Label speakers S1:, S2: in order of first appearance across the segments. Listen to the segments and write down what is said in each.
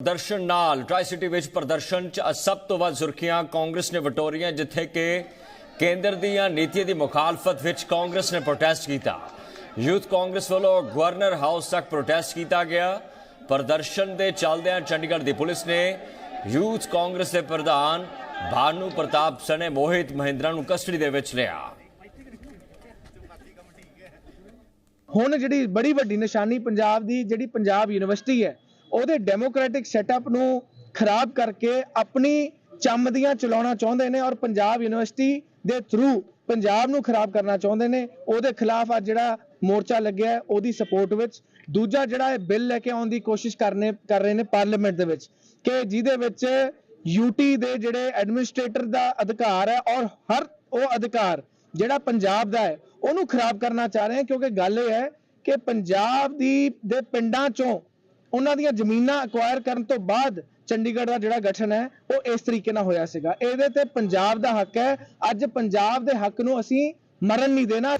S1: ਪ੍ਰਦਰਸ਼ਨ ਨਾਲ try city ਵਿੱਚ ਪ੍ਰਦਰਸ਼ਨ ਚ ਸਭ ਤੋਂ ਵੱਧ ਸੁਰਖੀਆਂ ਕਾਂਗਰਸ ਨੇ ਵਟੋਰੀਆਂ, ਜਿੱਥੇ ਕਿ ਕੇਂਦਰ ਦੀਆਂ ਨੀਤੀਆਂ ਦੀ ਮੁਖਾਲਫਤ ਵਿੱਚ ਕਾਂਗਰਸ ਨੇ ਪ੍ਰੋਟੈਸਟ ਕੀਤਾ। ਯੂਥ ਕਾਂਗਰਸ ਵੱਲੋਂ ਗਵਰਨਰ ਹਾਊਸ ਤੱਕ ਪ੍ਰੋਟੈਸਟ ਕੀਤਾ ਗਿਆ। ਪ੍ਰਦਰਸ਼ਨ ਦੇ ਚੱਲਦਿਆਂ ਚੰਡੀਗੜ੍ਹ ਦੀ ਪੁਲਿਸ ਨੇ ਯੂਥ ਕਾਂਗਰਸ ਦੇ ਪ੍ਰਧਾਨ ਭਾਨੂ ਪ੍ਰਤਾਪ ਸਣੇ ਮੋਹਿਤ ਮਹਿੰਦਰਾ ਨੂੰ ਕਸਟਡੀ ਦੇ ਵਿੱਚ ਲਿਆ।
S2: ਹੁਣ ਜਿਹੜੀ ਬੜੀ ਵੱਡੀ ਨਿਸ਼ਾਨੀ ਪੰਜਾਬ ਦੀ, ਜਿਹੜੀ ਪੰਜਾਬ ਯੂਨੀਵਰਸਿਟੀ ਹੈ ਉਹਦੇ ਡੈਮੋਕ੍ਰੈਟਿਕ ਸੈਟਅਪ ਨੂੰ ਖਰਾਬ ਕਰਕੇ ਆਪਣੀ ਚੰਮ ਦੀਆਂ ਚਲਾਉਣਾ ਚਾਹੁੰਦੇ ਨੇ ਔਰ ਪੰਜਾਬ ਯੂਨੀਵਰਸਿਟੀ ਦੇ ਥਰੂ ਪੰਜਾਬ ਨੂੰ ਖਰਾਬ ਕਰਨਾ ਚਾਹੁੰਦੇ ਨੇ, ਉਹਦੇ ਖਿਲਾਫ ਅੱਜ ਜਿਹੜਾ ਮੋਰਚਾ ਲੱਗਿਆ ਉਹਦੀ ਸਪੋਰਟ ਵਿੱਚ। ਦੂਜਾ ਜਿਹੜਾ ਇਹ ਬਿੱਲ ਲੈ ਕੇ ਆਉਣ ਦੀ ਕੋਸ਼ਿਸ਼ ਕਰਨੇ, ਕਰ ਰਹੇ ਨੇ ਪਾਰਲੀਮੈਂਟ ਦੇ ਵਿੱਚ ਕਿ ਜਿਹਦੇ ਵਿੱਚ ਯੂਟੀ ਦੇ ਜਿਹੜੇ ਐਡਮਿਨਿਸਟ੍ਰੇਟਰ ਦਾ ਅਧਿਕਾਰ ਹੈ ਔਰ ਹਰ ਉਹ ਅਧਿਕਾਰ ਜਿਹੜਾ ਪੰਜਾਬ ਦਾ ਹੈ, ਉਹਨੂੰ ਖਰਾਬ ਕਰਨਾ ਚਾਹ ਰਹੇ ਕਿਉਂਕਿ ਗੱਲ ਇਹ ਹੈ ਕਿ ਪੰਜਾਬ ਦੀ, ਦੇ ਪਿੰਡਾਂ ਚੋਂ ਉਹਨਾਂ ਦੀਆਂ ਜ਼ਮੀਨਾਂ ਅਕਵਾਇਰ ਕਰਨ ਤੋਂ ਬਾਅਦ ਚੰਡੀਗੜ੍ਹ ਦਾ ਜਿਹੜਾ ਗਠਨ ਹੈ, ਉਹ ਇਸ ਤਰੀਕੇ ਨਾਲ ਹੋਇਆ ਸੀਗਾ। ਇਹਦੇ ਤੇ ਪੰਜਾਬ ਦਾ ਹੱਕ ਹੈ। ਅੱਜ ਪੰਜਾਬ ਦੇ ਹੱਕ ਨੂੰ ਅਸੀਂ ਮਰਨ ਨਹੀਂ ਦੇਣਾ।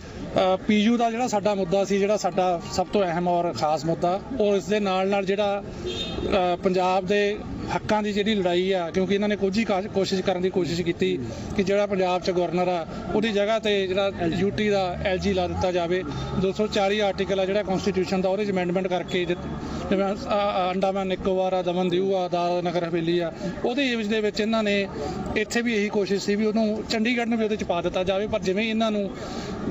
S3: ਪੀਯੂ ਦਾ ਜਿਹੜਾ ਸਾਡਾ ਮੁੱਦਾ ਸੀ, ਜਿਹੜਾ ਸਾਡਾ ਸਭ ਤੋਂ ਅਹਿਮ ਔਰ ਖਾਸ ਮੁੱਦਾ ਔਰ ਇਸ ਦੇ ਨਾਲ ਨਾਲ ਜਿਹੜਾ ਪੰਜਾਬ ਦੇ ਹੱਕਾਂ ਦੀ ਜਿਹੜੀ ਲੜਾਈ ਆ ਕਿਉਂਕਿ ਇਹਨਾਂ ਨੇ ਕੁਝ ਹੀ ਕਾ- ਕੋਸ਼ਿਸ਼ ਕਰਨ ਦੀ ਕੋਸ਼ਿਸ਼ ਕੀਤੀ ਕਿ ਜਿਹੜਾ ਪੰਜਾਬ 'ਚ ਗਵਰਨਰ ਆ ਉਹਦੀ ਜਗ੍ਹਾ ਤੇ ਜਿਹੜਾ ਯੂਟੀ ਦਾ ਐਲਜੀ ਲਾ ਦਿੱਤਾ ਜਾਵੇ। 240 ਆਰਟੀਕਲ ਆ ਜਿਹੜਾ ਕਨਸਟੀਟਿਊਸ਼ਨ ਦਾ ਉਹਦੇ 'ਚ ਅਮੈਂਡਮੈਂਟ ਕਰਕੇ ਜਿ- ਜਿਵੇਂ ਅ- ਅ- ਅੰਡਾਮਾਨ ਨਿਕੋਬਾਰ ਆ ਦਮਨ ਦਿਊ ਆ ਦਾਦਰਾ ਨਗਰ ਹਵੇਲੀ ਆ ਉਹਦੇ ਏਵਜ ਦੇ ਵਿੱਚ ਇਹਨਾਂ ਨੇ ਇੱਥੇ ਵੀ ਇਹੀ ਕੋਸ਼ਿਸ਼ ਸੀ ਵੀ ਉਹਨੂੰ ਚੰਡੀਗੜ੍ਹ ਨੂੰ ਵੀ ਉਹਦੇ 'ਚ ਪਾ ਦਿੱਤਾ ਜਾਵੇ ਪਰ ਜਿਵੇਂ ਇਹਨਾਂ ਨੂੰ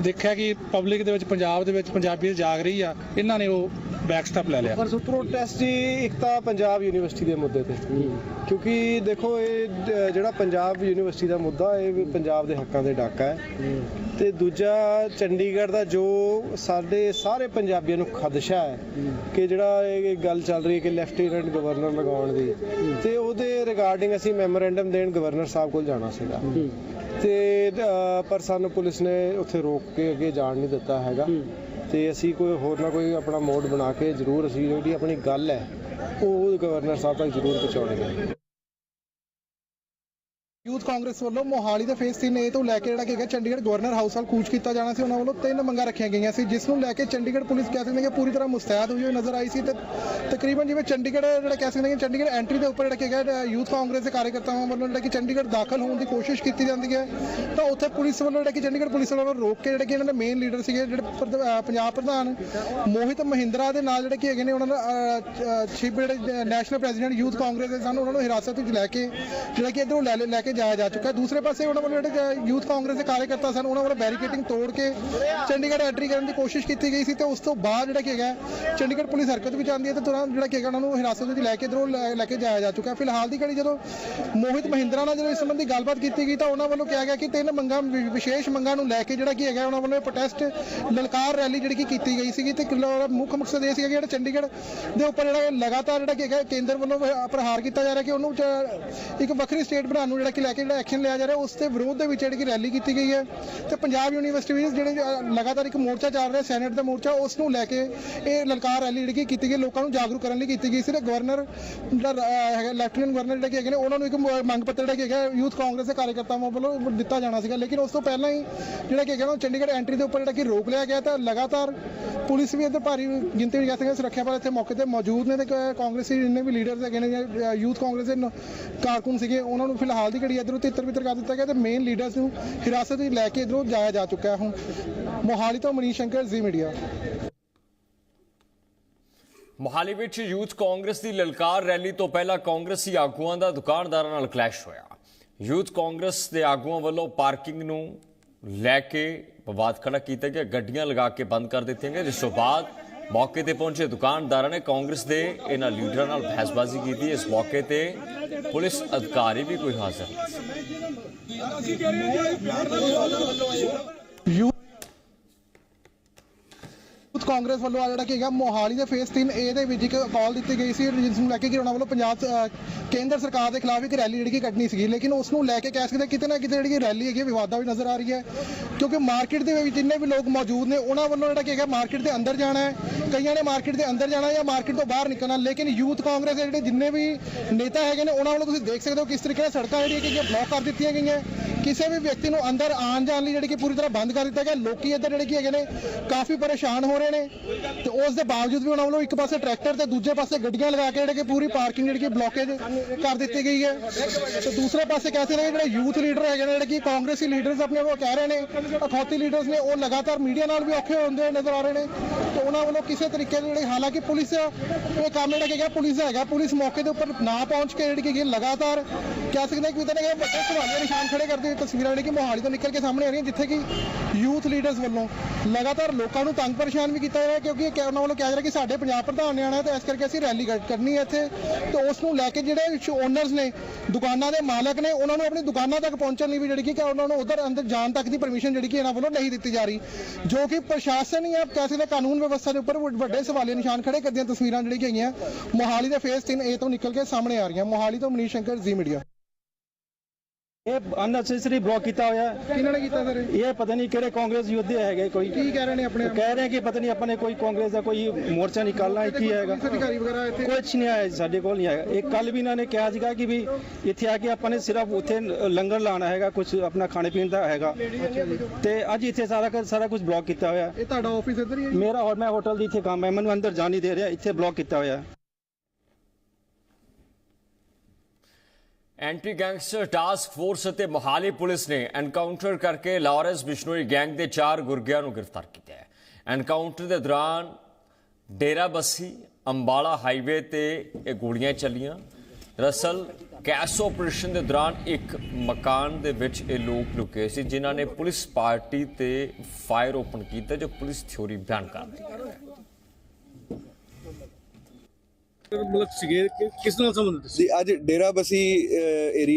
S3: ਦੇਖਿਆ ਕਿ ਪਬਲਿਕ ਦੇ ਵਿੱਚ ਪੰਜਾਬ ਦੇ ਵਿੱਚ ਪੰਜਾਬੀਅਤ ਜਾਗ ਰਹੀ ਆ ਇਹਨਾਂ ਨੇ ਉਹ ਬੈਕ ਸਟੈਪ ਲੈ ਲਿਆ।
S4: ਪਰ ਸੋ ਪ੍ਰੋਟੈਸਟ ਜੀ, ਇੱਕ ਤਾਂ ਪੰਜਾਬ ਯੂਨੀਵਰਸਿਟੀ ਦੇ ਮੁੱਦੇ ਤੇ। ਕਿਉਂਕਿ ਦੇਖੋ, ਇਹ ਜਿਹੜਾ ਪੰਜਾਬ ਯੂਨੀਵਰਸਿਟੀ ਦਾ ਮੁੱਦਾ, ਇਹ ਵੀ ਪੰਜਾਬ ਦੇ ਹੱਕਾਂ ਦੇ ਡਾਕਾ ਹੈ। ਤੇ ਦੂਜਾ, ਚੰਡੀਗੜ੍ਹ ਦਾ ਜੋ ਸਾਡੇ ਸਾਰੇ ਪੰਜਾਬੀਆਂ ਨੂੰ ਖਦਸ਼ਾ ਹੈ ਕਿ ਜਿਹੜਾ ਇਹ ਗੱਲ ਚੱਲ ਰਹੀ ਹੈ ਕਿ ਲੈਫਟੀਨੈਂਟ ਗਵਰਨਰ ਲਗਾਉਣ ਦੀ। ਤੇ ਉਹਦੇ ਰਿਗਾਰਡਿੰਗ ਅਸੀਂ ਮੈਮੋਰੈਂਡਮ ਦੇਣ ਗਵਰਨਰ ਸਾਹਿਬ ਕੋਲ ਜਾਣਾ ਸੀਗਾ। ਤੇ ਪਰ ਸਾਨੂੰ ਪੁਲਿਸ ਨੇ ਉੱਥੇ ਰੋਕ ਕੇ ਅੱਗੇ ਜਾਣ ਨਹੀਂ ਦਿੱਤਾ ਹੈਗਾ। ਤੇ ਅਸੀਂ ਕੋਈ ਹੋਰ ਨਾ ਕੋਈ ਆਪਣਾ ਮੋਡ ਬਣਾ ਕੇ ਜ਼ਰੂਰ ਅਸੀਂ ਜਿਹੜੀ ਆਪਣੀ ਗੱਲ ਹੈ, ਉਹ ਗਵਰਨਰ ਸਾਹਿਬ ਤੱਕ ਜ਼ਰੂਰ ਪਹੁੰਚਾਉਣੀ ਹੈ।
S5: ਯੂਥ ਕਾਂਗਰਸ ਵੱਲੋਂ ਮੋਹਾਲੀ ਦੇ ਫੇਸ 3 ਏ ਤੋਂ ਲੈ ਕੇ ਜਿਹੜਾ ਕਿ ਹੈਗਾ ਚੰਡੀਗੜ੍ਹ ਗਵਰਨਰ ਹਾਊਸ ਵੱਲ ਕੂਚ ਕੀਤਾ ਜਾਣਾ ਸੀ, ਉਹਨਾਂ ਵੱਲੋਂ ਤਿੰਨ ਮੰਗਾਂ ਰੱਖੀਆਂ ਗਈਆਂ ਸੀ, ਜਿਸ ਨੂੰ ਲੈ ਕੇ ਚੰਡੀਗੜ੍ਹ ਪੁਲਿਸ ਕਹਿ ਸਕਦੇ ਕਿ ਪੂਰੀ ਤਰ੍ਹਾਂ ਮੁਸਤੈਦ ਹੋਈ ਹੋਈ ਨਜ਼ਰ ਆਈ ਸੀ ਤੇ ਤਕਰੀਬਨ ਜਿਵੇਂ ਚੰਡੀਗੜ੍ਹ ਜਿਹੜਾ ਕਹਿ ਸਕਦੇ ਕਿ ਚੰਡੀਗੜ੍ਹ ਐਂਟਰੀ ਦੇ ਉੱਪਰ ਜਿਹੜਾ ਕਿ ਹੈਗਾ ਯੂਥ ਕਾਂਗਰਸ ਦੇ ਕਾਰਜਕਰਤਾਵਾਂ ਵੱਲੋਂ ਜਿਹੜਾ ਕਿ ਚੰਡੀਗੜ੍ਹ ਦਾਖਲ ਹੋਣ ਦੀ ਕੋਸ਼ਿਸ਼ ਕੀਤੀ ਜਾਂਦੀ ਹੈ, ਤਾਂ ਉੱਥੇ ਪੁਲਿਸ ਵੱਲੋਂ ਜਿਹੜਾ ਕਿ ਚੰਡੀਗੜ੍ਹ ਪੁਲਿਸ ਵੱਲੋਂ ਰੋਕ ਕੇ ਜਿਹੜੇ ਕਿ ਇਹਨਾਂ ਦੇ ਮੇਨ ਲੀਡਰ ਸੀਗੇ, ਜਿਹੜੇ ਪ੍ਰਧ- ਪੰਜਾਬ ਪ੍ਰਧਾਨ ਮੋਹਿਤ ਮਹਿੰਦਰਾ ਦੇ ਨਾਲ ਜਿਹੜੇ ਕਿ ਹੈਗੇ ਨੇ, ਉਹਨਾਂ ਦਾ ਸ਼ਿਪ ਜਿਹੜੇ ਨੈਸ਼ਨਲ ਪ੍ਰੈਜ਼ੀਡੈਂਟ ਯੂਥ ਕਾਂਗਰਸ ਦੇ ਸਨ, ਉਹਨਾਂ ਨੂੰ ਹਿਰਾਸਤ ਵਿੱਚ ਲੈ ਕੇ ਜਿਹੜਾ ਕਿ ਇਧਰੋਂ ਲੈ ਲੈ ਕੇ ਜਾਇਆ ਜਾ ਚੁੱਕਾ ਦੂਸਰੇ ਪਾਸੇ ਉਹਨਾਂ ਵੱਲੋਂ ਜਿਹੜੇ ਯੂਥ ਕਾਂਗਰਸ ਦੇ ਕਾਰਜਕਰਤਾ ਸਨ, ਉਹਨਾਂ ਵੱਲੋਂ ਬੈਰੀਕੇਟਿੰਗ ਤੋੜ ਕੇ ਚੰਡੀਗੜ੍ਹ ਐਂਟਰੀ ਕਰਨ ਦੀ ਕੋਸ਼ਿਸ਼ ਕੀਤੀ ਗਈ ਸੀ ਤੇ ਉਸ ਤੋਂ ਬਾਅਦ ਜਿਹੜਾ ਕੀ ਹੈਗਾ ਚੰਡੀਗੜ੍ਹ ਪੁਲਿਸ ਹਰਕਤ ਵਿੱਚ ਆਉਂਦੀ ਹੈ ਤੇ ਤੁਰੰਤ ਜਿਹੜਾ ਕੀ ਹੈਗਾ, ਉਹਨਾਂ ਨੂੰ ਹਿਰਾਸਤ ਵਿੱਚ ਲੈ ਕੇ ਇਧਰੋਂ ਲੈ ਕੇ ਜਾਇਆ ਜਾ ਚੁੱਕਾ ਫਿਲਹਾਲ ਦੀ ਘੜੀ ਜਦੋਂ ਮੋਹਿਤ ਮਹਿੰਦਰਾ ਨਾਲ ਜਦੋਂ ਇਸ ਸੰਬੰਧੀ ਗੱਲਬਾਤ ਕੀਤੀ ਗਈ ਤਾਂ ਉਹਨਾਂ ਵੱਲੋਂ ਕਿਹਾ ਗਿਆ ਕਿ ਤਿੰਨ ਮੰਗਾਂ ਵਿਸ਼ੇਸ਼ ਮੰਗਾਂ ਨੂੰ ਲੈ ਕੇ ਜਿਹੜਾ ਕੀ ਹੈਗਾ, ਉਹਨਾਂ ਵੱਲੋਂ ਪ੍ਰੋਟੈਸਟ ਲਲਕਾਰ ਰੈਲੀ ਜਿਹੜੀ ਕਿ ਕੀਤੀ ਗਈ ਸੀਗੀ ਤੇ ਮੁੱਖ ਮਕਸਦ ਇਹ ਸੀਗਾ ਕਿ ਜਿਹੜਾ ਚੰਡੀਗੜ੍ਹ ਦੇ ਉੱਪਰ ਜਿਹੜਾ ਲਗਾਤਾਰ ਜਿਹੜਾ ਕੀ ਹੈਗਾ, ਕੇਂਦਰ ਵੱਲੋਂ ਪ੍ਰਹਾਰ ਕੀਤਾ ਜਾ ਰਿਹਾ ਕਿ ਉਹਨੂੰ ਇੱਕ ਵੱਖਰੀ ਸਟੇਟ ਬਣਾਉਣ ਨੂੰ ਜਿਹੜਾ ਕਿ ਲੈ ਕੇ ਜਿਹੜਾ ਐਕਸ਼ਨ ਲਿਆ ਜਾ ਰਿਹਾ, ਉਸ ਦੇ ਵਿਰੋਧ ਦੇ ਵਿੱਚ ਜਿਹੜੀ ਕਿ ਰੈਲੀ ਕੀਤੀ ਗਈ ਹੈ ਤੇ ਪੰਜਾਬ ਯੂਨੀਵਰਸਿਟੀ ਵਿੱਚ ਜਿਹੜੇ ਲਗਾਤਾਰ ਇੱਕ ਮੋਰਚਾ ਚੱਲ ਰਿਹਾ ਸੈਨੇਟ ਦਾ ਮੋਰਚਾ ਉਸ ਨੂੰ ਲੈ ਕੇ ਇਹ ਲਲਕਾਰ ਰੈਲੀ ਜਿਹੜੀ ਕਿ ਕੀਤੀ ਗਈ, ਲੋਕਾਂ ਨੂੰ ਜਾਗਰੂਕ ਕਰਨ ਲਈ ਕੀਤੀ ਗਈ ਸੀ ਤੇ ਗਵਰਨਰ ਜਿਹੜਾ ਹੈਗਾ ਲੈਫਟੀਨੈਂਟ ਗਵਰਨਰ ਜਿਹੜੇ ਕਿ ਹੈਗੇ ਨੇ, ਉਹਨਾਂ ਨੂੰ ਇੱਕ ਮੰਗ ਪੱਤਰ ਜਿਹੜਾ ਕਿ ਹੈਗਾ ਯੂਥ ਕਾਂਗਰਸ ਦੇ ਕਾਰਜਕਰਤਾਵਾਂ ਵੱਲੋਂ ਦਿੱਤਾ ਜਾਣਾ ਸੀਗਾ, ਲੇਕਿਨ ਉਸ ਤੋਂ ਪਹਿਲਾਂ ਹੀ ਜਿਹੜਾ ਕਿ ਹੈਗਾ ਨਾ ਚੰਡੀਗੜ੍ਹ ਐਂਟਰੀ ਦੇ ਉੱਪਰ ਜਿਹੜਾ ਕਿ ਰੋਕ ਲਿਆ ਗਿਆ, ਤਾਂ ਲਗਾਤਾਰ ਪੁਲਿਸ ਵੀ ਇੱਥੇ ਭਾਰੀ ਗਿਣਤੀ ਵਿੱਚ ਕਹਿੰਦੇ ਸੁਰੱਖਿਆ ਬਲ ਇੱਥੇ ਮੌਕੇ ਤੇ ਮੌਜੂਦ ਨੇ ਤੇ ਕਾਂਗਰਸੀ ਜਿੰਨੇ ਵੀ ਲੀਡਰਸ ਹੈਗੇ ਨੇ ਯੂਥ ਕਾਂਗਰਸ ਦੇ ਕਾਰਕੁਨ ਸੀਗੇ, ਉਹਨਾਂ ਨੂੰ ਫਿਲਹਾਲ ਦੀ ਘੜੀ ਇੱਧਰੋਂ ਤਿੱਤਰ ਬਿੱਤਰ ਕਰ ਦਿੱਤਾ ਗਿਆ ਤੇ ਮੇਨ ਲੀਡਰਸ ਨੂੰ ਹਿਰਾਸਤ ਵਿੱਚ ਲੈ ਕੇ ਇੱਧਰੋਂ ਜਾਇਆ ਜਾ ਚੁੱਕਾ ਹੈ ਹੁਣ। ਮੋਹਾਲੀ ਤੋਂ ਮਨੀਸ਼ ਸ਼ੰਕਰ, ਜ਼ੀ ਮੀਡੀਆ।
S1: ਮੋਹਾਲੀ ਵਿੱਚ ਯੂਥ ਕਾਂਗਰਸ ਦੀ ਲਲਕਾਰ ਰੈਲੀ ਤੋਂ ਪਹਿਲਾਂ ਕਾਂਗਰਸੀ ਆਗੂਆਂ ਦਾ ਦੁਕਾਨਦਾਰਾਂ ਨਾਲ ਕਲੈਸ਼ ਹੋਇਆ। ਯੂਥ ਕਾਂਗਰਸ ਦੇ ਆਗੂਆਂ ਵੱਲੋਂ ਪਾਰਕਿੰਗ ਨੂੰ ਲੈ ਕੇ ਵਿਵਾਦ ਖੜਾ ਕੀਤਾ ਗਿਆ। ਗੱਡੀਆਂ ਲਗਾ ਕੇ ਬੰਦ ਕਰ ਦਿੱਤੀਆਂ ਗਈਆਂ, ਜਿਸ ਤੋਂ ਬਾਅਦ ਮੌਕੇ ਤੇ ਪਹੁੰਚੇ ਦੁਕਾਨਦਾਰਾਂ ਨੇ ਕਾਂਗਰਸ ਦੇ ਇਹਨਾਂ ਲੀਡਰਾਂ ਨਾਲ ਬਹਿਸਬਾਜ਼ੀ ਕੀਤੀ। ਇਸ ਮੌਕੇ ਤੇ ਪੁਲਿਸ ਅਧਿਕਾਰੀ ਵੀ ਕੋਈ ਹਾਜ਼ਰ ਨਹੀਂ
S5: ਕਾਂਗਰਸ ਵੱਲੋਂ ਆ ਜਿਹੜਾ ਕਿ ਹੈਗਾ ਮੋਹਾਲੀ ਦੇ ਫੇਸ 3 ਏ ਦੇ ਵਿੱਚ ਇੱਕ ਕਾਲ ਦਿੱਤੀ ਗਈ ਸੀ ਜਿਸ ਨੂੰ ਲੈ ਕੇ, ਕਿ ਉਹਨਾਂ ਵੱਲੋਂ ਪੰਜਾਬ ਕੇਂਦਰ ਸਰਕਾਰ ਦੇ ਖਿਲਾਫ ਇੱਕ ਰੈਲੀ ਜਿਹੜੀ ਕਿ ਕੱਢਣੀ ਸੀਗੀ। ਲੇਕਿਨ ਉਸ ਨੂੰ ਲੈ ਕੇ ਕਹਿ ਸਕਦੇ ਕਿਤੇ ਨਾ ਕਿਤੇ ਜਿਹੜੀ ਰੈਲੀ ਹੈਗੀ ਹੈ ਵਿਵਾਦਾਂ ਵੀ ਨਜ਼ਰ ਆ ਰਹੀ ਹੈ ਕਿਉਂਕਿ ਮਾਰਕੀਟ ਦੇ ਵਿੱਚ ਜਿੰਨੇ ਵੀ ਲੋਕ ਮੌਜੂਦ ਨੇ, ਉਹਨਾਂ ਵੱਲੋਂ ਜਿਹੜਾ ਕਿ ਹੈਗਾ ਮਾਰਕੀਟ ਦੇ ਅੰਦਰ ਜਾਣਾ ਹੈ। ਕਈਆਂ ਨੇ ਮਾਰਕੀਟ ਦੇ ਅੰਦਰ ਜਾਣਾ ਜਾਂ ਮਾਰਕੀਟ ਤੋਂ ਬਾਹਰ ਨਿਕਲਣਾ, ਲੇਕਿਨ ਯੂਥ ਕਾਂਗਰਸ ਦੇ ਜਿਹੜੇ ਜਿੰਨੇ ਵੀ ਨੇਤਾ ਹੈਗੇ ਨੇ, ਉਹਨਾਂ ਵੱਲੋਂ ਤੁਸੀਂ ਦੇਖ ਸਕਦੇ ਹੋ ਕਿਸ ਤਰੀਕੇ ਨਾਲ ਸੜਕਾਂ ਜਿਹੜੀਆਂ ਕਿ ਬਲੌਕ ਕਰ ਦਿੱਤੀਆਂ ਗਈਆਂ। ਕਿਸੇ ਵੀ ਵਿਅਕਤੀ ਨੂੰ ਅੰਦਰ ਆਉਣ ਜਾਣ ਲਈ ਜਿਹੜੀ ਕਿ ਪੂਰੀ ਤਰ੍ਹਾਂ ਬੰਦ ਕਰ ਦਿੱਤਾ ਗਿਆ। ਲੋਕੀ ਇੱਧਰ ਜਿਹੜੇ ਕੀ ਹੈਗੇ ਨੇ, ਕਾਫੀ ਪਰੇਸ਼ਾਨ ਹੋ ਰਹੇ ਨੇ। ਤੇ ਉਸ ਦੇ ਬਾਵਜੂਦ ਵੀ ਉਹਨਾਂ ਵੱਲੋਂ ਇੱਕ ਪਾਸੇ ਟਰੈਕਟਰ ਤੇ ਦੂਜੇ ਪਾਸੇ ਗੱਡੀਆਂ ਲਗਾ ਕੇ ਜਿਹੜੇ ਕਿ ਪੂਰੀ ਪਾਰਕਿੰਗ ਜਿਹੜੀ ਕਿ ਬਲੌਕੇਜ ਕਰ ਦਿੱਤੀ ਗਈ ਹੈ। ਤੇ ਦੂਸਰੇ ਪਾਸੇ ਕਹਿ ਸਕਦੇ ਨੇ ਜਿਹੜੇ ਯੂਥ ਲੀਡਰ ਹੈਗੇ ਨੇ, ਜਿਹੜੇ ਕਿ ਕਾਂਗਰਸੀ ਲੀਡਰਸ ਆਪਣੇ ਉਹ ਕਹਿ ਰਹੇ ਨੇ, ਅਖੌਤੀ ਲੀਡਰਸ ਨੇ, ਉਹ ਲਗਾਤਾਰ ਮੀਡੀਆ ਨਾਲ ਵੀ ਔਖੇ ਹੁੰਦੇ ਨਜ਼ਰ ਆ ਰਹੇ ਨੇ। ਤੇ ਉਹਨਾਂ ਵੱਲੋਂ ਕਿਸੇ ਤਰੀਕੇ ਦੇ ਜਿਹੜੇ ਹਾਲਾਂਕਿ ਪੁਲਿਸ, ਇਹ ਕੰਮ ਜਿਹੜਾ ਕਿ ਪੁਲਿਸ ਦਾ ਹੈਗਾ, ਪੁਲਿਸ ਮੌਕੇ ਦੇ ਉੱਪਰ ਨਾ ਪਹੁੰਚ ਕੇ ਜਿਹੜੀ ਕਿ ਹੈਗੀ ਲਗਾਤਾਰ ਕਹਿ ਸਕਦੇ ਹਾਂ ਕਿ ਕਿਤੇ ਨਾ ਕਿਤੇ ਵੱਡੇ ਸਵਾਲੀਆ ਨਿਸ਼ਾਨ ਖੜੇ ਕਰਦੇ ਤਸਵੀਰਾਂ ਜਿਹੜੀ ਕਿ ਮੋਹਾਲੀ ਤੋਂ ਨਿਕਲ ਕੇ ਸਾਹਮਣੇ ਆ ਰਹੀਆਂ, ਜਿੱਥੇ ਕਿ ਯੂਥ ਲੀਡਰਸ ਵੱਲੋਂ ਲਗਾਤਾਰ ਲੋਕਾਂ ਨੂੰ ਤੰਗ ਪਰੇਸ਼ਾਨ ਵੀ ਕੀਤਾ ਜਾ ਰਿਹਾ ਕਿਉਂਕਿ ਇਹ ਉਹਨਾਂ ਵੱਲੋਂ ਕਿਹਾ ਜਾ ਰਿਹਾ ਕਿ ਸਾਡੇ ਪੰਜਾਬ ਪ੍ਰਧਾਨ ਨੇ ਆਉਣਾ ਤੇ ਇਸ ਕਰਕੇ ਅਸੀਂ ਰੈਲੀ ਕਰ- ਕਰਨੀ ਹੈ ਇੱਥੇ। ਤੇ ਉਸ ਨੂੰ ਲੈ ਕੇ ਜਿਹੜੇ ਓਨਰਸ ਨੇ, ਦੁਕਾਨਾਂ ਦੇ ਮਾਲਕ ਨੇ, ਉਹਨਾਂ ਨੂੰ ਆਪਣੀ ਦੁਕਾਨਾਂ ਤੱਕ ਪਹੁੰਚਣ ਲਈ ਵੀ ਜਿਹੜੀ ਕਿ ਉਹਨਾਂ ਨੂੰ ਉਧਰ ਅੰਦਰ ਜਾਣ ਤੱਕ ਦੀ ਪਰਮਿਸ਼ਨ ਜਿਹੜੀ ਕਿ ਇਹਨਾਂ ਵੱਲੋਂ ਨਹੀਂ ਦਿੱਤੀ ਜਾ ਰਹੀ। ਜੋ ਕਿ ਪ੍ਰਸ਼ਾਸਨ ਜਾਂ ਆ ਕਹਿ ਕਾਨੂੰਨ ਵਿਵਸਥਾ ਦੇ ਉੱਪਰ ਵੱਡੇ ਸਵਾਲੇ ਨਿਸ਼ਾਨ ਖੜੇ ਕਰਦੀਆਂ ਤਸਵੀਰਾਂ ਜਿਹੜੀ ਕਿ ਹੈਗੀਆਂ, ਮੋਹਾਲੀ ਦੇ ਫੇਸ 3 ਏ ਤੋਂ ਨਿਕਲ ਕੇ ਸਾਹਮਣੇ ਆ ਰਹੀਆਂ। ਮੋਹਾਲੀ ਤੋਂ ਮਨੀਸ਼ ਸ਼ੰਕਰ ਜ਼ੀ ਮੀਡੀਆ
S6: ਇਹ ਅਨਨੈਸੈਸਰੀ ਬਲੌਕ ਕੀਤਾ ਹੋਇਆ ਹੈ।
S5: ਕਿਹਨਾਂ ਨੇ ਕੀਤਾ ਸਰ
S6: ਇਹ? ਪਤਾ ਨਹੀਂ ਕਿਹੜੇ ਕਾਂਗਰਸ ਯੋਧੇ ਹੈਗੇ ਕੋਈ।
S5: ਕੀ ਕਹਿ ਰਹੇ ਨੇ ਆਪਣੇ
S6: ਕਹਿ ਰਹੇ ਕਿ ਪਤਾ ਨਹੀਂ ਆਪਾਂ ਨੇ ਕੋਈ ਕਾਂਗਰਸ ਦਾ ਕੋਈ ਮੋਰਚਾ ਨਿਕਾਲਣਾ ਹੈ ਕੀ ਹੈਗਾ।
S5: ਪੁਲਿਸ ਅਧਿਕਾਰੀ ਵਗੈਰਾ ਇੱਥੇ?
S6: ਕੁਝ ਨਹੀਂ ਆਇਆ ਜੀ, ਸਾਡੇ ਕੋਲ ਨਹੀਂ ਆਇਆ। ਇਹ ਕੱਲ ਵੀ ਇਹਨਾਂ ਨੇ ਕਿਹਾ ਸੀਗਾ ਕਿ ਵੀ ਇੱਥੇ ਆ ਕੇ ਆਪਾਂ ਨੇ ਸਿਰਫ ਉੱਥੇ ਲੰਗਰ ਲਾਣਾ ਹੈਗਾ ਕੁਝ ਆਪਣਾ ਖਾਣੇ ਪੀਣ ਦਾ ਹੈਗਾ। ਤੇ ਅੱਜ ਇੱਥੇ ਸਾਰਾ ਕੁਝ- ਸਾਰਾ ਕੁਝ ਬਲੌਕ ਕੀਤਾ ਹੋਇਆ। ਹੈ।
S5: ਇਹ ਤੁਹਾਡਾ ਆਫਿਸ ਇੱਧਰ ਹੀ ਹੈ
S6: ਮੇਰਾ ਹੋਰ ਮੈਂ ਹੋਟਲ ਦੀ ਇੱਥੇ ਕੰਮ ਹੈ ਮੈਨੂੰ ਅੰਦਰ ਜਾਣ ਨਹੀਂ ਦੇ ਰਿਹਾ ਇੱਥੇ ਬਲੌਕ ਕੀਤਾ ਹੋਇਆ। ਹੈ।
S1: ਐਂਟੀ ਗੈਂਗਸਟਰ ਟਾਸਕ ਫੋਰਸ ਅਤੇ ਮੋਹਾਲੀ ਪੁਲਿਸ ਨੇ ਐਨਕਾਊਂਟਰ ਕਰਕੇ ਲਾਰੈਂਸ ਬਿਸ਼ਨੋਈ ਗੈਂਗ ਦੇ ਚਾਰ ਗੁਰਗਿਆਂ ਨੂੰ ਗ੍ਰਿਫਤਾਰ ਕੀਤਾ ਹੈ। ਐਨਕਾਊਂਟਰ ਦੇ ਦੌਰਾਨ ਡੇਰਾ ਬੱਸੀ ਅੰਬਾਲਾ ਹਾਈਵੇ ਤੇ ਇਹ ਗੋਲੀਆਂ ਚੱਲੀਆਂ। ਦਰਅਸਲ, ਕੈਸ ਆਪਰੇਸ਼ਨ ਦੇ ਦੌਰਾਨ ਇੱਕ ਮਕਾਨ ਦੇ ਵਿੱਚ ਇਹ ਲੋਕ ਲੁਕੇ ਸੀ, ਜਿਨ੍ਹਾਂ ਨੇ ਪੁਲਿਸ ਪਾਰਟੀ ਤੇ ਫਾਇਰ ਓਪਨ ਕੀਤਾ, ਜੋ ਪੁਲਿਸ ਥਿਉਰੀ ਬਿਆਨ ਕਰਦੀ ਹੈ
S7: ਮਤਲਬ ਸੀਗੇ, ਕਿ ਕਿਸ ਨਾਲ ਸੰਬੰਧਿਤ ਸੀ?
S8: ਜੀ, ਅੱਜ ਡੇਰਾ ਬਸੀ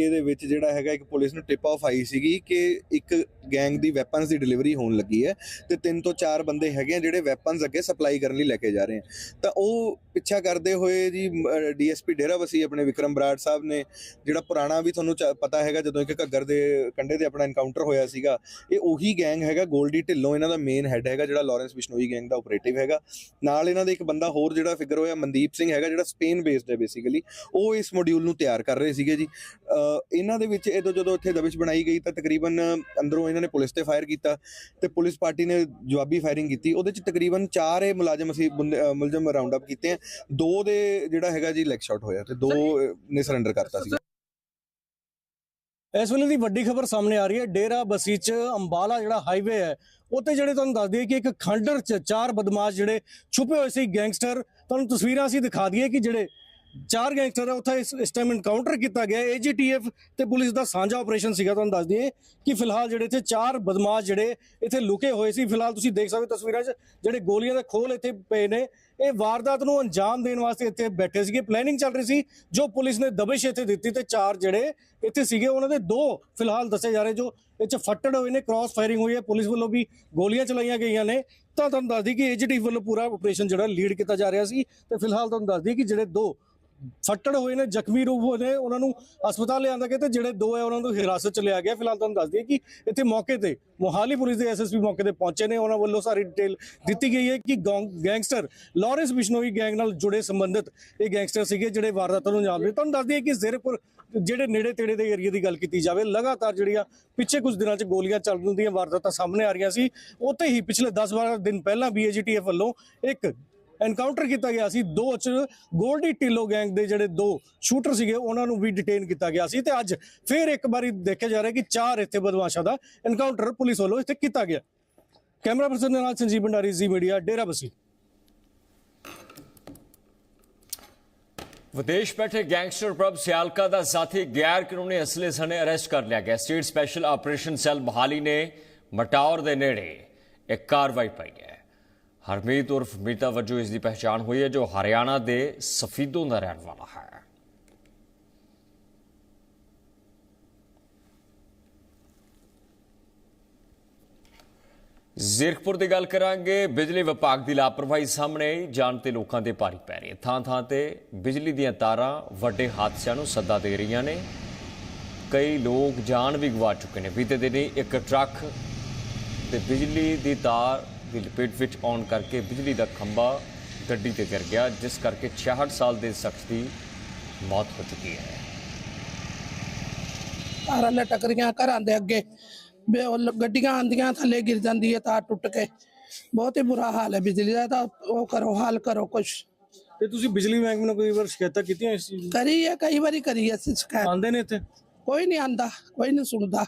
S8: ਦੇ ਵਿੱਚ ਜਿਹੜਾ ਹੈਗਾ, ਇੱਕ ਪੁਲਿਸ ਨੂੰ ਟਿਪ ਆਫ ਆਈ ਸੀਗੀ ਕਿ ਇੱਕ ਗੈਂਗ ਦੀ ਵੈਪਨਸ ਦੀ ਡਿਲੀਵਰੀ ਹੋਣ ਲੱਗੀ ਹੈ ਤੇ ਤਿੰਨ ਤੋਂ ਚਾਰ ਬੰਦੇ ਹੈਗੇ ਆ ਜਿਹੜੇ ਵੈਪਨਸ ਅੱਗੇ ਸਪਲਾਈ ਕਰਨ ਲਈ ਲੈ ਕੇ ਜਾ ਰਹੇ ਆ। ਤਾਂ ਉਹ ਪਿੱਛਾ ਕਰਦੇ ਹੋਏ ਜੀ ਡੀਐਸਪੀ ਡੇਰਾ ਆਪਣੇ ਵਿਕਰਮ ਬਰਾੜ ਸਾਹਿਬ ਨੇ ਜਿਹੜਾ ਪੁਰਾਣਾ ਵੀ ਤੁਹਾਨੂੰ ਚ- ਪਤਾ ਹੈਗਾ, ਜਦੋਂ ਇੱਕ ਘੱਗਰ ਦੇ ਕੰਡੇ ਤੇ ਆਪਣਾ ਐਨਕਾਊਂਟਰ ਹੋਇਆ ਸੀਗਾ, ਇਹ ਉਹੀ ਗੈਂਗ ਹੈਗਾ, ਗੋਲਡੀ ਢਿੱਲੋਂ ਇਹਨਾਂ ਦਾ ਮੇਨ ਹੈੱਡ ਹੈਗਾ, ਜਿਹੜਾ ਲਾਰੈਂਸ ਬਿਸ਼ਨੋਈ ਗੈਂਗ ਦਾ ਆਪਰੇਟਿਵ ਹੈਗਾ। ਨਾਲ ਇਹਨਾਂ ਦੇ ਇੱਕ ਬੰਦਾ ਹੋਰ ਜਿਹੜਾ ਫਿਗਰ ਹੋਇਆ, ਮਨਦੀਪ ਸਿੰਘ ਹੈਗਾ, ਜਿਹੜਾ ਸਪੇਨ ਬੇਸਡ ਹੈ ਬੇਸਿਕਲੀ ਉਹ ਇਸ ਮੋਡਿਊਲ ਨੂੰ ਤਿਆਰ ਕਰ ਰਹੇ ਸੀਗੇ ਜੀ। ਇਹਨਾਂ ਦੇ ਵਿੱਚ ਇਹ ਜਦੋਂ ਇੱਥੇ ਦਬਿਸ਼ ਬਣਾਈ ਗਈ ਤਾਂ ਤਕਰੀਬਨ ਅੰਦਰੋਂ ਇਹਨਾਂ ਨੇ ਪੁਲਿਸ ਤੇ ਫਾਇਰ ਕੀਤਾ ਤੇ ਪੁਲਿਸ ਪਾਰਟੀ ਨੇ ਜਵਾਬੀ ਫਾਇਰਿੰਗ ਕੀਤੀ। ਉਹਦੇ ਚ ਤਕਰੀਬਨ 4 ਇਹ ਮੁਲਾਜ਼ਮ ਅਸੀਂ ਮੁਲਜ਼ਮ ਰਾਉਂਡ ਅਪ ਕੀਤੇ ਆ। ਦੋ ਦੇ ਜਿਹੜਾ ਹੈਗਾ ਜੀ ਲੈਗ ਸ਼ਾਟ ਹੋਇਆ ਤੇ ਦੋ ਨੇ ਸਰੈਂਡਰ ਕਰਤਾ ਸੀ
S9: ਇਸ ਵੇਲੇ ਦੀ ਵੱਡੀ ਖਬਰ ਸਾਹਮਣੇ ਆ ਰਹੀ ਹੈ। ਡੇਰਾ ਬਸੀ ਚ ਅੰਬਾਲਾ ਜਿਹੜਾ ਹਾਈਵੇ ਹੈ ਉੱਤੇ ਜਿਹੜੇ ਤੁਹਾਨੂੰ ਦੱਸ ਦਈਏ ਕਿ ਇੱਕ ਖੰਡਰ ਚ ਚਾਰ ਬਦਮਾਸ਼ ਜਿਹੜੇ ਛੁਪੇ ਹੋਏ ਸੀ ਗੈਂਗਸਟਰ ਤੁਹਾਨੂੰ ਤਸਵੀਰਾਂ ਅਸੀਂ ਦਿਖਾ ਦਈਏ ਕਿ ਜਿਹੜੇ ਚਾਰ ਗੈਂਗਸਟਰ ਹੈ ਉੱਥੇ ਇਸ ਇਸ ਟਾਈਮ ਇਨਕਾਊਂਟਰ ਕੀਤਾ ਗਿਆ। ਏਜੀਟੀਐਫ ਤੇ ਪੁਲਿਸ ਦਾ ਸਾਂਝਾ ਆਪਰੇਸ਼ਨ ਸੀਗਾ, ਤੁਹਾਨੂੰ ਦੱਸ ਦਈਏ ਕਿ ਫਿਲਹਾਲ ਜਿਹੜੇ ਇੱਥੇ ਚਾਰ ਬਦਮਾਸ਼ ਜਿਹੜੇ ਇੱਥੇ ਲੁਕੇ ਹੋਏ ਸੀ। ਫਿਲਹਾਲ ਤੁਸੀਂ ਦੇਖ ਸਕਦੇ ਹੋ ਤਸਵੀਰਾਂ 'ਚ, ਜਿਹੜੇ ਗੋਲੀਆਂ ਦੇ ਖੋਲ ਇੱਥੇ ਪਏ ਨੇ। ਇਹ ਵਾਰਦਾਤ ਨੂੰ ਅੰਜਾਮ ਦੇਣ ਵਾਸਤੇ ਇੱਥੇ ਬੈਠੇ ਸੀਗੇ। ਪਲੈਨਿੰਗ ਚੱਲ ਰਹੀ ਸੀ, ਜੋ ਪੁਲਿਸ ਨੇ ਦਬਿਸ਼ ਇੱਥੇ ਦਿੱਤੀ ਤੇ ਚਾਰ ਜਿਹੜੇ ਇੱਥੇ ਸੀਗੇ, ਉਹਨਾਂ ਦੇ ਦੋ ਫਿਲਹਾਲ ਦੱਸੇ ਜਾ ਰਹੇ, ਜੋ ਇਹ 'ਚ ਫੱਟੜ ਹੋਏ ਨੇ ਕ੍ਰਾਸ ਫਾਇਰਿੰਗ ਹੋਈ ਹੈ। ਪੁਲਿਸ ਵੱਲੋਂ ਵੀ ਗੋਲੀਆਂ ਚਲਾਈਆਂ ਗਈਆਂ ਨੇ। ਤਾਂ ਤੁਹਾਨੂੰ ਦੱਸ ਦਈ ਕਿ ਏਜੀਟੀ ਵੱਲੋਂ ਪੂਰਾ ਆਪਰੇਸ਼ਨ ਜਿਹੜਾ ਲੀਡ ਕੀਤਾ ਜਾ ਰਿਹਾ ਸੀ ਤੇ ਫਿਲਹਾਲ ਤੁਹਾਨੂੰ ਦੱਸ ਦਈ ਕਿ ਜਿਹੜੇ ਦੋ ਫੱਟੜ ਹੋਏ ਨੇ, ਜ਼ਖਮੀ ਰੂਪ ਹੋਏ ਨੇ, ਉਹਨਾਂ ਨੂੰ ਹਸਪਤਾਲ ਲਿਆਂਦਾ ਗਿਆ ਤੇ ਜਿਹੜੇ ਦੋ ਹੈ, ਉਹਨਾਂ ਨੂੰ ਹਿਰਾਸਤ ਚ ਲਿਆ ਗਿਆ। ਫਿਲਹਾਲ ਤੁਹਾਨੂੰ ਦੱਸ ਦਈਏ ਕਿ ਇੱਥੇ ਮੌਕੇ ਤੇ ਮੋਹਾਲੀ ਪੁਲਿਸ ਦੇ ਐਸਐਸਪੀ ਮੌਕੇ ਤੇ ਪਹੁੰਚੇ ਨੇ। ਉਹਨਾਂ ਵੱਲੋਂ ਸਾਰੀ ਡਿਟੇਲ ਦਿੱਤੀ ਗਈ ਹੈ ਕਿ ਗੈਂਗਸਟਰ ਲਾਰੈਂਸ ਬਿਸ਼ਨੋਈ ਗੈਂਗ ਨਾਲ ਜੁੜੇ ਸੰਬੰਧਿਤ ਇਹ ਗੈਂਗਸਟਰ ਸੀਗੇ, ਜਿਹੜੇ ਵਾਰਦਾਤਾਂ ਨੂੰ ਅੰਜਾਮ ਦੇ ਤੁਹਾਨੂੰ ਦੱਸ ਦਈਏ ਕਿ ਜ਼ੀਰਕਪੁਰ ਜਿਹੜੇ ਨੇੜੇ ਤੇੜੇ ਦੇ ਏਰੀਆ ਦੀ ਗੱਲ ਕੀਤੀ ਜਾਵੇ, ਲਗਾਤਾਰ ਜਿਹੜੀਆਂ ਪਿੱਛੇ ਕੁਝ ਦਿਨਾਂ 'ਚ ਗੋਲੀਆਂ ਚੱਲਣ ਦੀਆਂ ਵਾਰਦਾਤਾਂ ਸਾਹਮਣੇ ਆ ਰਹੀਆਂ ਸੀ, ਉੱਥੇ ਹੀ ਪਿਛਲੇ 10-12 ਦਿਨ ਪਹਿਲਾਂ ਬੀਏਜੀਟੀਐਫ ਵੱਲੋਂ ਇੱਕ ਐਨਕਾਊਂਟਰ ਕੀਤਾ ਗਿਆ ਸੀ। ਦੋ ਚ ਗੋਲਡੀ ਟਿੱਲੋ ਗੈਂਗ ਦੇ ਜਿਹੜੇ ਦੋ ਸ਼ੂਟਰ ਸੀਗੇ, ਉਹਨਾਂ ਨੂੰ ਵੀ ਡਿਟੇਨ ਕੀਤਾ ਗਿਆ ਸੀ ਤੇ ਅੱਜ ਫਿਰ ਇੱਕ ਵਾਰੀ ਦੇਖਿਆ ਜਾ ਰਿਹਾ ਕਿ ਚਾਰ ਇੱਥੇ ਬਦਮਾਸ਼ਾਂ ਦਾ ਐਨਕਾਊਂਟਰ ਪੁਲਿਸ ਵੱਲੋਂ ਇੱਥੇ ਕੀਤਾ ਗਿਆ। ਕੈਮਰਾ ਪਰਸਨ ਦੇ ਨਾਲ ਸੰਜੀਵ ਭੰਡਾਰੀ ਜੀ ਮੀਡੀਆ ਡੇਰਾ ਬਸੀ।
S1: ਵਿਦੇਸ਼ ਬੈਠੇ ਗੈਂਗਸਟਰ ਪ੍ਰਭ ਸਿਆਲਕਾ ਦਾ ਸਾਥੀ ਗੈਰ ਕਾਨੂੰਨੀ ਅਸਲੇ ਸਣੇ ਅਰੈਸਟ ਕਰ ਲਿਆ ਗਿਆ। State special operation cell Mohali ਨੇ ਮਟੌਰ ਦੇ ਨੇੜੇ ਇੱਕ ਕਾਰਵਾਈ ਪਾਈ ਹੈ। ਹਰਮੀਤ ਉਰਫ ਮੀਤਾ ਵਜੋਂ ਇਸ ਦੀ ਪਹਿਚਾਣ ਹੋਈ ਹੈ, ਜੋ ਹਰਿਆਣਾ ਦੇ ਸਫੀਦੋਂ ਦਾ ਰਹਿਣ ਵਾਲਾ ਹੈ। ਜ਼ੀਰਕਪੁਰ ਦੀ ਗੱਲ ਕਰਾਂਗੇ, ਬਿਜਲੀ ਵਿਭਾਗ ਦੀ ਲਾਪਰਵਾਹੀ ਸਾਹਮਣੇ ਆਈ, ਜਾਣ ਤੇ ਲੋਕਾਂ ਦੇ ਭਾਰੀ ਪੈ ਰਹੀ ਹੈ ਥਾਂ ਥਾਂ ਤੇ ਬਿਜਲੀ ਦੀਆਂ ਤਾਰਾਂ ਵੱਡੇ ਹਾਦਸਿਆਂ ਨੂੰ ਸੱਦਾ ਦੇ ਰਹੀਆਂ ਨੇ। ਕਈ ਲੋਕ ਜਾਨ ਵੀ ਗਵਾ ਚੁੱਕੇ ਨੇ। ਬੀਤੇ ਦਿਨੀ ਇੱਕ ਟਰੱਕ ਤੇ ਬਿਜਲੀ ਦੀ ਤਾਰ ਦੀ ਲਪੇਟ ਵਿੱਚ ਆਉਣ ਕਰਕੇ ਬਿਜਲੀ ਦਾ ਖੰਭਾ ਗੱਡੀ ਤੇ ਗਿਰ ਗਿਆ ਜਿਸ ਕਰਕੇ 66 ਸਾਲ ਦੇ ਸ਼ਖਸ ਦੀ ਮੌਤ ਹੋ ਚੁੱਕੀ ਹੈ।
S10: ਤਾਰਾਂ ਲਟਕ ਰਹੀਆਂ ਘਰਾਂ ਦੇ ਅੱਗੇ ਵੀ ਉਹ ਗੱਡੀਆਂ ਆਂਦੀਆਂ ਥੱਲੇ ਗਿਰ ਜਾਂਦੀ ਹੈ ਤਾਰ ਟੁੱਟ ਕੇ। ਬਹੁਤ ਹੀ ਬੁਰਾ ਹਾਲ ਹੈ ਬਿਜਲੀ ਦਾ ਤਾਂ ਉਹ ਕਰੋ ਹੱਲ ਕਰੋ ਕੁਛ।
S9: ਤੇ ਤੁਸੀਂ ਬਿਜਲੀ ਮਹਿਕਮੇ ਨੂੰ ਕੋਈ ਵਾਰ ਸ਼ਿਕਾਇਤਾਂ ਕੀਤੀਆਂ ਇਸ ਚੀਜ਼
S10: ਕਰੀ ਹੈ ਕਈ ਵਾਰੀ ਕਰੀ ਹੈ ਅਸੀਂ ਸ਼ਿਕਾਇਤ।
S9: ਆਉਂਦੇ ਨੇ ਇੱਥੇ?
S10: ਕੋਈ ਨਹੀਂ ਆਂਦਾ ਕੋਈ ਨਹੀਂ ਸੁਣਦਾ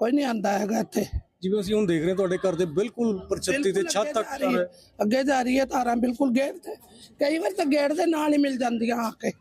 S10: ਕੋਈ ਨਹੀਂ ਆਂਦਾ ਹੈਗਾ ਇੱਥੇ।
S9: ਜਿਵੇਂ ਅਸੀਂ ਹੁਣ ਦੇਖ ਰਹੇ ਹਾਂ ਤੁਹਾਡੇ ਘਰ ਦੇ ਬਿਲਕੁਲ ਪਰਛੱਤੀ ਤੇ ਛੱਤ ਤੱਕ ਤਾਰ
S10: ਹੈ। ਅੱਗੇ ਜਾ ਰਹੀ ਹੈ ਤਾਰਾਂ ਬਿਲਕੁਲ ਗੇਟ ਤੇ। ਕਈ ਵਾਰ ਤਾਂ ਗੇਟ ਦੇ ਨਾਲ ਹੀ ਮਿਲ ਜਾਂਦੀਆਂ ਆ ਕੇ।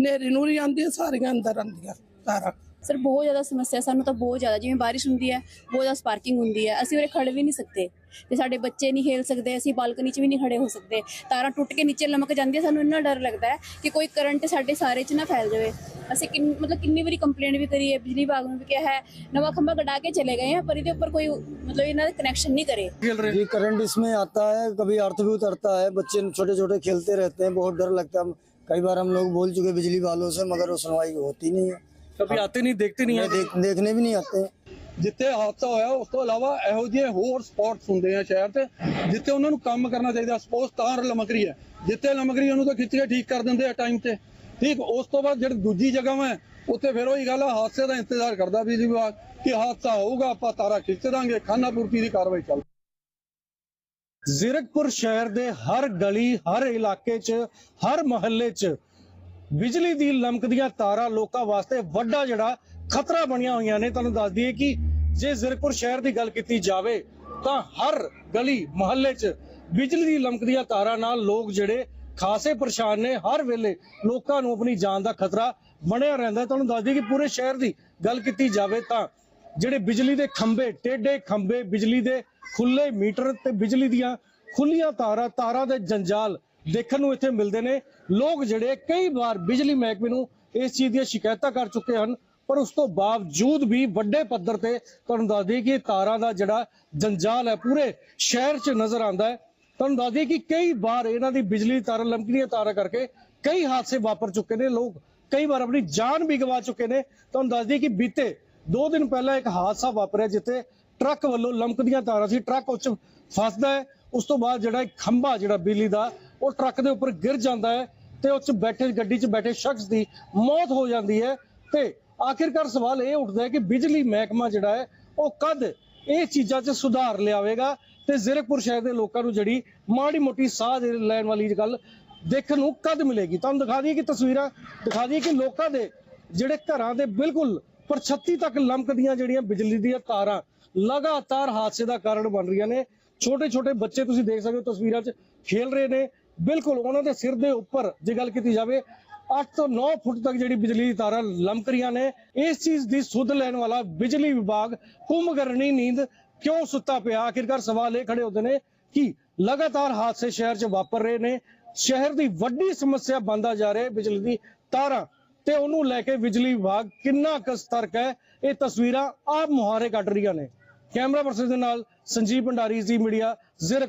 S10: ਨੇਰੀ ਨੂਰੀ ਹੈ ਸਾਰੀਆਂ ਅੰਦਰ ਆਂਦੀਆਂ ਤਾਰਾਂ।
S11: ਸਰ ਬਹੁਤ ਜ਼ਿਆਦਾ ਸਮੱਸਿਆ ਸਾਨੂੰ ਤਾਂ ਬਹੁਤ ਜ਼ਿਆਦਾ ਜਿਵੇਂ ਬਾਰਿਸ਼ ਹੁੰਦੀ ਹੈ ਬਹੁਤ ਜ਼ਿਆਦਾ ਸਪਾਰਕਿੰਗ ਹੁੰਦੀ ਹੈ ਅਸੀਂ ਉਰੇ ਖੜੇ ਵੀ ਨਹੀਂ ਸਕਦੇ ਤੇ ਸਾਡੇ ਬੱਚੇ ਨਹੀਂ ਖੇਲ ਸਕਦੇ ਅਸੀਂ ਬਾਲਕਨੀ 'ਚ ਵੀ ਨਹੀਂ ਖੜੇ ਹੋ ਸਕਦੇ ਤਾਰਾਂ ਟੁੱਟ ਕੇ ਨੀਚੇ ਲਮਕ ਜਾਂਦੀਆਂ ਸਾਨੂੰ ਇੰਨਾ ਡਰ ਲੱਗਦਾ ਹੈ ਕਿ ਕੋਈ ਕਰੰਟ ਸਾਡੇ ਸਾਰੇ 'ਚ ਨਾ ਫੈਲ ਜਾਵੇ ਅਸੀਂ ਕਿੰਨ ਮਤਲਬ ਕਿੰਨੀ ਵਾਰੀ ਕੰਪਲੇਂਟ ਵੀ ਕਰੀ ਹੈ ਬਿਜਲੀ ਵਿਭਾਗ ਨੂੰ ਵੀ ਕਿਹਾ ਹੈ ਨਵਾਂ ਖੰਭਾ ਕਢਾ ਕੇ ਚਲੇ ਗਏ हैं पर ਇਹਦੇ ਉੱਪਰ ਕੋਈ ਮਤਲਬ ਇਹਨਾਂ ਦਾ ਕਨੈਕਸ਼ਨ ਨਹੀਂ ਕਰੇ
S9: खेल रहे
S12: जी करंट इसमें आता है कभी अर्थ भी उतरता है बच्चे छोटे छोटे खेलते रहते हैं बहुत डर लगता है कई बार हम लोग बोल चुके बिजली वालों से मगर वो सुनवाई होती नहीं है
S9: कभी आते नहीं देखते नहीं
S12: ये
S9: है
S12: देख, देखने भी नहीं आते
S3: ਜਿੱਥੇ ਹਾਦਸਾ ਹੋਇਆ ਉਸ ਤੋਂ ਇਲਾਵਾ ਇਹੋ ਜਿਹੇ ਹੋਰ ਸਪੌਟਸ ਹੁੰਦੇ ਆ ਸ਼ਹਿਰ ਤੇ ਜਿੱਥੇ ਉਹਨਾਂ ਨੂੰ ਕੰਮ ਕਰਨਾ ਚਾਹੀਦਾ ਸਪੋਜ਼ ਤਾਰ ਲਮਕ ਰਹੀ ਹੈ ਜਿੱਥੇ ਲਮਕ ਰਹੀ ਹੈ ਉਹਨੂੰ ਤਾਂ ਖਿੱਚ ਕੇ ਠੀਕ ਕਰ ਦਿੰਦੇ ਆ ਟਾਈਮ ਤੇ ਠੀਕ ਉਸ ਤੋਂ ਬਾਅਦ ਜਿਹੜੀ ਦੂਜੀ ਜਗ੍ਹਾ ਹੈ ਉੱਥੇ ਫਿਰ ਉਹੀ ਗੱਲ ਆ ਹਾਦਸੇ ਦਾ ਇੰਤਜ਼ਾਰ ਕਰਦਾ ਬਿਜਲੀ ਵਿਭਾਗ ਕਿ ਹਾਦਸਾ ਹੋਊਗਾ ਆਪਾਂ ਤਾਰਾ ਖਿੱਚ ਦਾਂਗੇ ਖਾਨਾ ਪੂਰਤੀ ਦੀ ਕਾਰਵਾਈ ਚੱਲ
S9: ਜ਼ੀਰਕਪੁਰ ਸ਼ਹਿਰ ਦੇ ਹਰ ਗਲੀ ਹਰ ਇਲਾਕੇ 'ਚ ਹਰ ਮੁਹੱਲੇ 'ਚ ਬਿਜਲੀ ਦੀ ਲਮਕਦੀਆਂ ਤਾਰਾਂ ਲੋਕਾਂ ਵਾਸਤੇ ਵੱਡਾ ਜਿਹੜਾ ਖਤਰਾ ਬਣੀਆਂ ਹੋਈਆਂ ਨੇ। ਤੁਹਾਨੂੰ ਦੱਸ ਦਈਏ ਕਿ ਜੇ ਜ਼ੀਰਕਪੁਰ ਸ਼ਹਿਰ ਦੀ ਗੱਲ ਕੀਤੀ ਜਾਵੇ, ਤਾਂ ਹਰ ਗਲੀ ਮੁਹੱਲੇ 'ਚ ਬਿਜਲੀ ਦੀ ਲਮਕਦੀਆਂ ਤਾਰਾਂ ਨਾਲ ਲੋਕ ਜਿਹੜੇ ਖਾਸੇ ਪਰੇਸ਼ਾਨ ਨੇ। ਹਰ ਵੇਲੇ ਲੋਕਾਂ ਨੂੰ ਆਪਣੀ ਜਾਨ ਦਾ ਖਤਰਾ ਬਣਿਆ ਰਹਿੰਦਾ। ਤੁਹਾਨੂੰ ਦੱਸ ਦਈਏ ਕਿ ਪੂਰੇ ਸ਼ਹਿਰ ਦੀ ਗੱਲ ਕੀਤੀ ਜਾਵੇ, ਤਾਂ ਜਿਹੜੇ ਬਿਜਲੀ ਦੇ ਖੰਭੇ ਟੇਡੇ ਖੰਭੇ, ਬਿਜਲੀ ਦੇ ਖੁੱਲੇ ਮੀਟਰ ਤੇ ਬਿਜਲੀ ਦੀਆਂ ਖੁੱਲੀਆਂ ਤਾਰਾਂ ਤਾਰਾਂ ਦੇ ਜੰਜਾਲ ਦੇਖਣ ਨੂੰ ਇੱਥੇ ਮਿਲਦੇ ਨੇ। ਲੋਕ ਜਿਹੜੇ ਕਈ ਵਾਰ ਬਿਜਲੀ ਮਹਿਕਮੇ ਨੂੰ ਇਸ ਚੀਜ਼ ਦੀਆਂ ਸ਼ਿਕਾਇਤਾਂ ਕਰ ਚੁੱਕੇ ਹਨ, ਪਰ ਉਸ ਤੋਂ ਬਾਵਜੂਦ ਵੀ ਵੱਡੇ ਪੱਧਰ ਤੇ ਤੁਹਾਨੂੰ ਦੱਸ ਦਈਏ ਕਿ ਤਾਰਾਂ ਦਾ ਜਿਹੜਾ ਜੰਜਾਲ ਹੈ, ਪੂਰੇ ਸ਼ਹਿਰ 'ਚ ਨਜ਼ਰ ਆਉਂਦਾ ਹੈ। ਤੁਹਾਨੂੰ ਦੱਸ ਦਈਏ ਕਿ ਕਈ ਵਾਰ ਇਹਨਾਂ ਦੀ ਬਿਜਲੀ ਤਾਰਾਂ ਲੰਮਕੀਆਂ ਤਾਰਾਂ ਕਰਕੇ ਕਈ ਹਾਦਸੇ ਵਾਪਰ ਚੁੱਕੇ ਨੇ। ਲੋਕ ਕਈ ਵਾਰ ਆਪਣੀ ਜਾਨ ਵੀ ਗਵਾ ਚੁੱਕੇ ਨੇ। ਤੁਹਾਨੂੰ ਦੱਸ ਦਈਏ ਕਿ ਬੀਤੇ ਦੋ ਦਿਨ ਪਹਿਲਾਂ ਇੱਕ ਹਾਦਸਾ ਵਾਪਰਿਆ ਜਿੱਥੇ ਟਰੱਕ ਵੱਲੋਂ ਲੰਮਕਦੀਆਂ ਤਾਰਾਂ ਸੀ। ਟਰੱਕ ਉੱਚ ਫਸਦਾ ਹੈ। ਉਸ ਤੋਂ ਬਾਅਦ ਜਿਹੜਾ ਇੱਕ ਖੰਭਾ, ਜਿਹੜਾ ਬਿਜਲੀ ਦਾ ਉਹ ਟਰੱਕ ਦੇ ਉੱਪਰ ਗਿਰ ਜਾਂਦਾ ਹੈ ਤੇ ਉਸ 'ਚ ਬੈਠੇ, ਗੱਡੀ 'ਚ ਬੈਠੇ ਸ਼ਖਸ ਦੀ ਮੌਤ ਹੋ ਜਾਂਦੀ ਹੈ। ਤੇ ਆਖਿਰਕਾਰ ਸਵਾਲ ਇਹ ਉੱਠਦਾ ਹੈ ਕਿ ਬਿਜਲੀ ਮਹਿਕਮਾ ਜਿਹੜਾ ਹੈ, ਉਹ ਕਦ ਇਹ ਚੀਜ਼ਾਂ 'ਚ ਸੁਧਾਰ ਲਿਆਵੇਗਾ? ਤੇ ਜ਼ੀਰਕਪੁਰ ਸ਼ਹਿਰ ਦੇ ਲੋਕਾਂ ਨੂੰ ਜਿਹੜੀ ਮਾੜੀ ਮੋਟੀ ਸਾਹ ਲੈਣ ਵਾਲੀ ਗੱਲ ਦੇਖਣ ਨੂੰ ਕਦ ਮਿਲੇਗੀ? ਤੁਹਾਨੂੰ ਦਿਖਾ ਦਈਏ ਕਿ ਤਸਵੀਰਾਂ, ਦਿਖਾ ਦਈਏ ਕਿ ਲੋਕਾਂ ਦੇ ਜਿਹੜੇ ਘਰਾਂ ਦੇ ਬਿਲਕੁਲ ਪਰਛੱਤੀ ਤੱਕ ਲਮਕਦੀਆਂ ਜਿਹੜੀਆਂ ਬਿਜਲੀ ਦੀਆਂ ਤਾਰਾਂ, ਲਗਾਤਾਰ ਹਾਦਸੇ ਦਾ ਕਾਰਨ ਬਣ ਰਹੀਆਂ ਨੇ। ਛੋਟੇ ਛੋਟੇ ਬੱਚੇ ਤੁਸੀਂ ਦੇਖ ਸਕਦੇ ਹੋ ਤਸਵੀਰਾਂ 'ਚ ਖੇਲ ਰਹੇ ਨੇ। ਬਿਲਕੁਲ ਉਹਨਾਂ ਦੇ ਸਿਰ ਦੇ ਉੱਪਰ ਜੇ ਗੱਲ ਕੀਤੀ ਜਾਵੇ 8 ਤੋਂ 9 ਫੁੱਟ ਤੱਕ ਜਿਹੜੀ ਬਿਜਲੀ ਦੀ ਤਾਰਾਂ ਲਮਕ ਨੇ, ਇਸ ਚੀਜ਼ ਦੀ ਸੁੱਧ ਲੈਣ ਵਾਲਾ ਬਿਜਲੀ ਵਿਭਾਗ ਕੁੰਭਕਰਨੀ ਨੀਂਦ ਕਿਉਂ ਸੁੱਤਾ ਪਿਆ? ਆਖਿਰਕਾਰ ਸਵਾਲ ਇਹ ਖੜੇ ਹੁੰਦੇ ਨੇ ਕਿ ਲਗਾਤਾਰ ਹਾਦਸੇ ਸ਼ਹਿਰ 'ਚ ਵਾਪਰ ਰਹੇ ਨੇ, ਸ਼ਹਿਰ ਦੀ ਵੱਡੀ ਸਮੱਸਿਆ ਬਣਦਾ ਜਾ ਰਿਹਾ ਬਿਜਲੀ ਦੀ ਤਾਰਾਂ। ਤੇ ਉਹਨੂੰ ਲੈ ਕੇ ਬਿਜਲੀ ਵਿਭਾਗ ਕਿੰਨਾ ਕੁ ਸਤਰਕ ਹੈ, ਇਹ ਤਸਵੀਰਾਂ ਆਪ ਮੁਹਾਰੇ ਕੱਢ ਰਹੀਆਂ ਨੇ। ਕੈਮਰਾ ਪਰਸਨ ਦੇ ਨਾਲ ਸੰਜੀਵ ਭੰਡਾਰੀ, ਜੀ ਮੀਡੀਆ ਜ਼ਿਰਕ